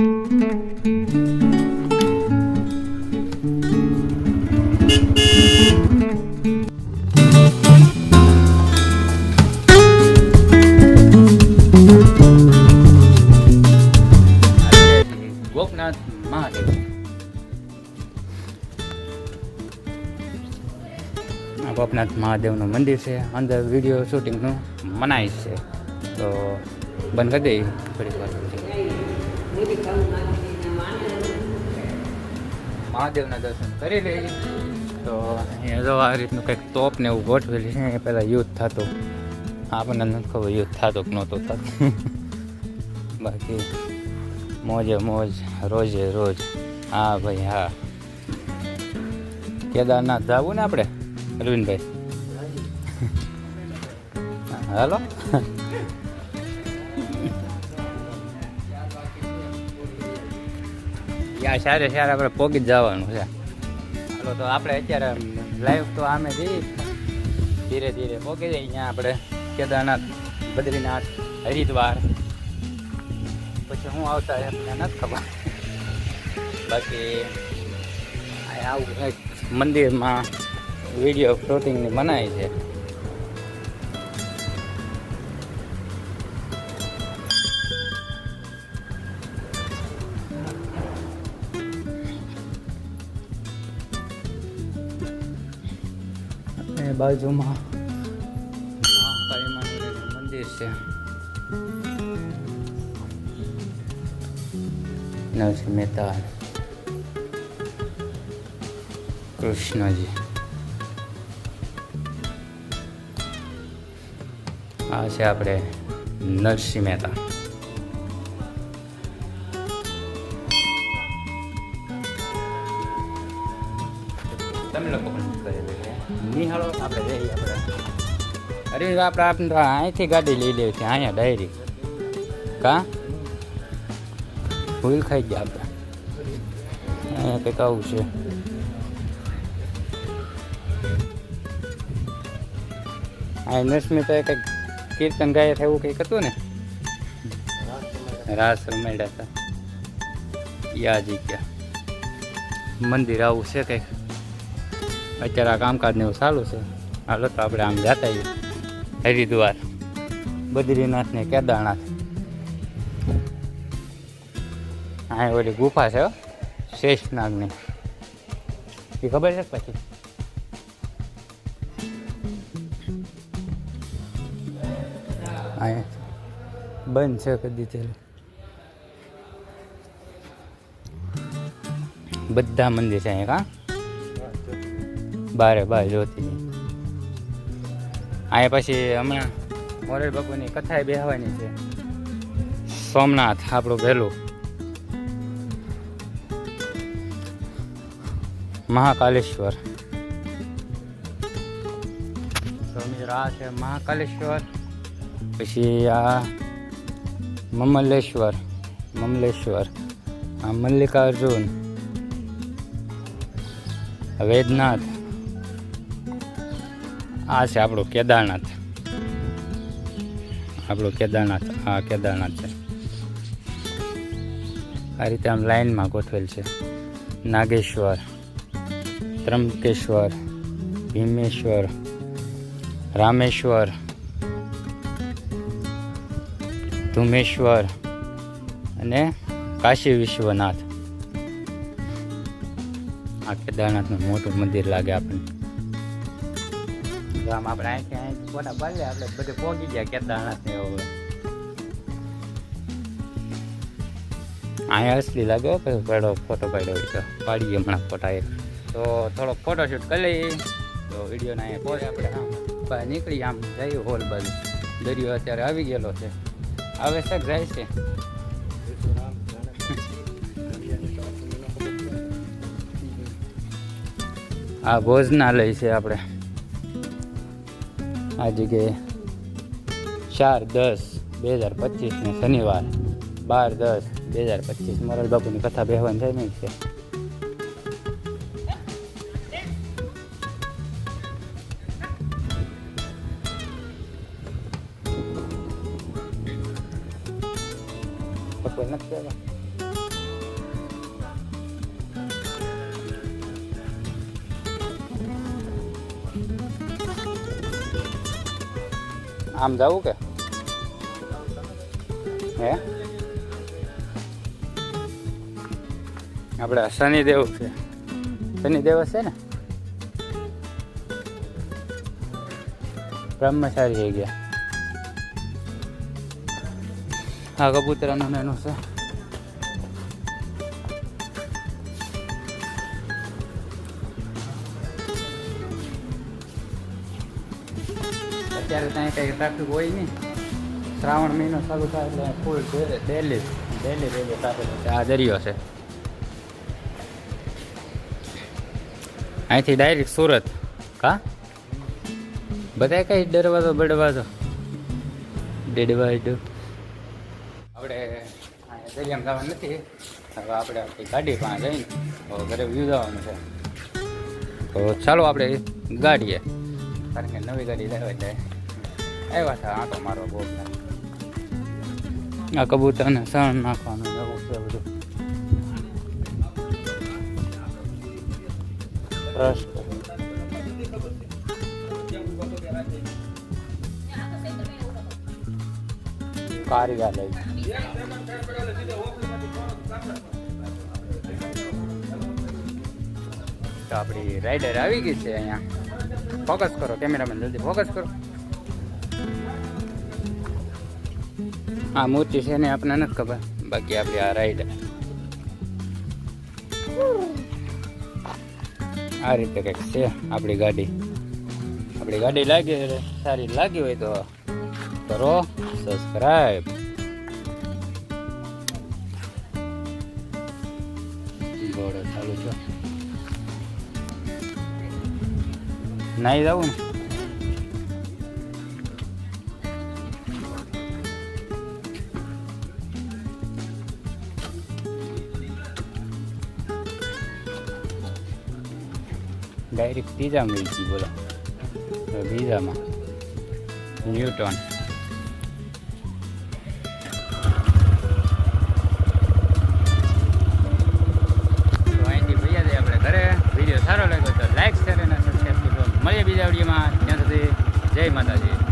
ગોપનાથ મહાદેવ. ગોપનાથ મહાદેવનું મંદિર છે. અંદર વીડિયો શૂટિંગનું મનાય છે. તો બંધ કરી દઈએ. થોડીક વાર મહાદેવના દર્શન કરી લઈએ. તો અહીંયા જો આ રીતનું કંઈક તોપ ને એવું ગોઠવેલી છે પહેલાં યુદ્ધ થતું. આપણને નથી ખબર યુદ્ધ થતું કે નહોતો થતું. બાકી મોજે મોજ રોજે રોજ. હા ભાઈ હા. કેદારનાથ જવું ને આપણે? અરવિંદભાઈ? હાલો. યા સારે સારે આપણે પોગી જવાનું છે. હાલો, તો આપણે અત્યારે લાઈવ તો આમે જઈએ ધીરે ધીરે પોગી જઈએ અહીંયા આપણે કેદારનાથ, બદ્રીનાથ, હરિદ્વાર. પછી હું આવતા એમને નથી ખબર. બાકી આવું કંઈક મંદિરમાં વીડિયો શૂટિંગની મનાય છે. બાજુમાં. મંદિર છે નરસિંહ મહેતા કૃષ્ણજી. આ છે આપણે નરસિંહ મહેતા. તમે લોકો પણ કરેલું છે નિહાળો આપણે જઈએ અરે આપણે આપણે અહીંથી ગાડી લઈ લેવી છે અહીંયા ડાયરી કા? ભૂલ ખાઈ ગયા આપણે. અહીંયા કંઈક આવું છે. આ નસ્મિતાએ કંઈક કીર્તન ગાય થાય એવું કંઈક હતું ને? રાસ રમાડ્યા હતા. યાજી ગયા. મંદિર આવું છે કંઈક? અત્યારે આ કામકાજ ને એવું ચાલુ છે. હાલો તો આપણે આમ જતા આવીએ. હરિદ્વાર. બદ્રીનાથ ને કેદારનાથ. હા ઓલી ગુફા છે શેષનાગની એ ખબર છે પછી? અહીંયા. બંધ છે કદી ચાલે. બધા મંદિર છે અહીંયા, કા? બારે બાર જોતી. અહીંયા પછી હમણાં મોરેલ બાપુની કથાએ બેહવાની છે. સોમનાથ, આપણું વહેલું. મહાકાલેશ્વર. આ છે મહાકાલેશ્વર. પછી આ મમલેશ્વર મમલેશ્વર, આ મલ્લિકાર્જુન વેદનાથ આ છે આપણું કેદારનાથ. આપણું કેદારનાથ આ કેદારનાથ છે. આ રીતે આમ લાઈનમાં ગોઠવેલ છે. નાગેશ્વર, ત્રંબકેશ્વર, ભીમેશ્વર, રામેશ્વર, ધુમેશ્વર અને કાશી વિશ્વનાથ. આ કેદારનાથનું મોટું મંદિર લાગે આપણને. તો આમ આપણે અહીંથી અહીં ફોટા પાડીએ આપણે બધે પહોંચી ગયા કેદારનાથ ને હવે અહીંયા અસલી લાગ્યો કે પછી પડો ફોટો પાડ્યો તો. પાડીએ હમણાં ફોટા એક. તો થોડોક ફોટોશૂટ કરી લઈએ. તો વિડીયોના અહીંયા પહોંચે આપણે આમ નીકળી આમ, જઈએ હોલ બાજુ. દરિયો અત્યારે આવી ગયેલો છે. હવે કે જાય છે. આ ભોજનાલય છે આપણે. આ જગ્યાએ ચાર, દસ, બે હજાર પચીસને શનિવાર. બાર, દસ, બે હજાર પચીસ. મોરલ બાપુની કથા બેહવાન થાય નહીં છે. બપોર નથી આમ જવું કે? હે? આપણે શનિદેવ છે. શનિદેવ છે ને? બ્રહ્મચારી થઈ ગયા આ કબૂતરાનું એનું છે. અત્યારે ત્યાં કંઈ ટ્રાફિક હોય નહીં. શ્રાવણ મહિનો ચાલુ થાય એટલે full daily daily daily traffic આ દરિયો છે. અહીંથી ડાયરેક્ટ સુરત. કા? બધા કઈ દરવાજો બડવાજો? ડેડવાજો આપણે અહીંયા દરિયામાં જવાનું નથી. હવે આપણે આપણી ગાડી પાસે જઈને હવે ઘરે વ્યૂ જવાનું છે. તો ચાલો આપણે ગાડીએ. કારણ કે નવી ગાડી લેવા એટલે આવ્યા છે. તો મારો બહુ આ કબૂતરને સણ નાખવાનું છે બધું. ટ્રસ્ટ. કાર્યાલય તો આપણી રાઈડર આવી ગઈ છે અહીંયા. ફોકસ કરો કેમેરામેન જલ્દી ફોકસ કરો. આ મૂર્તિ છે ને આપણને નથી ખબર. બાકી આપણે આ રાઈડ આ રીતે કંઈક છે આપણી ગાડી. આપણી ગાડી લાગી સારી લાગી હોય તો કરો સબસ્ક્રાઈબ ચાલુ છે નાઈ જવું ને? ડાયરેક્ટ ત્રીજામાં ગઈ બોલો. હવે બીજામાં ન્યૂટન તો સારો લાગ્યો તો લાઈક શેર અને સબસ્ક્રાઈબ કરજો મળીએ બીજા વિડીયોમાં ત્યાં સુધી જય માતાજી.